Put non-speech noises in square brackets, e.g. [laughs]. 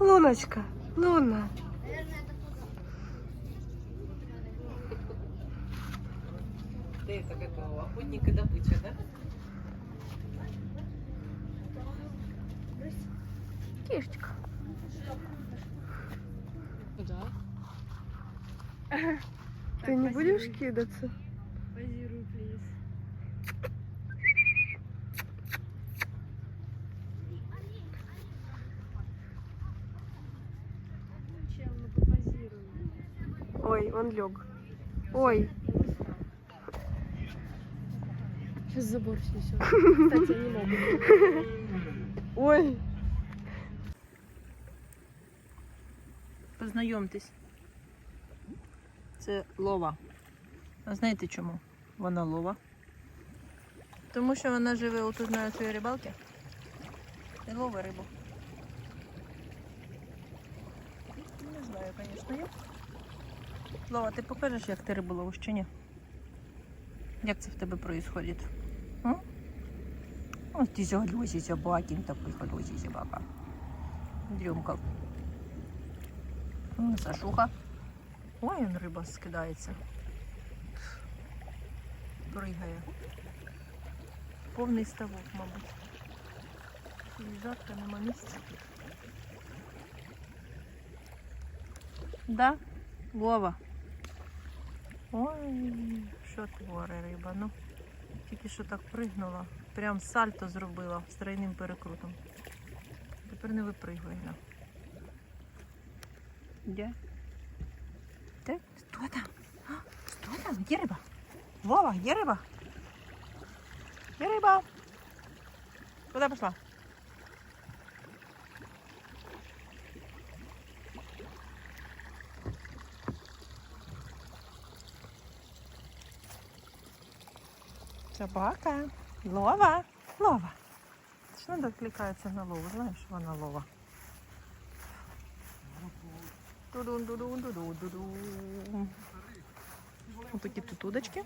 Луночка, Луна. Ты как это, охотник и добыча, да? Кішечка. Да. Ты не будешь кидаться? Ой, он лег. Ой, Сейчас забор снесет. [laughs] Кстати, они могут. ой. Познайомтесь. Це лова. А знаєте чому? Вона лова. Тому що вона живе у тут на своїй рибалці. І ловить рибу. Не знаю, звісно, як. Лова, ти покажеш, як ти рибу ловиш чи ні? Як це в тебе відбувається? Ось ти заглюсі собакін такий ходосі собака. Дрюмкав. Сашуха. Ой, он риба скидається. Пригає. Повний ставок, мабуть. Їжджатка нема місця. Да, Вова. Ой, що творить риба, ну. Тільки що так пригнула. Прям сальто зробила з тройним перекрутом. Тепер не випригує. Де? Де? Хто там? А, Хто там? Где риба? Вова, где риба? Где риба? Куда пошла? Собака. Лова. Лова. Що надо відкликається на лову? Знаєш, вона лова. Ось такі тут удочки.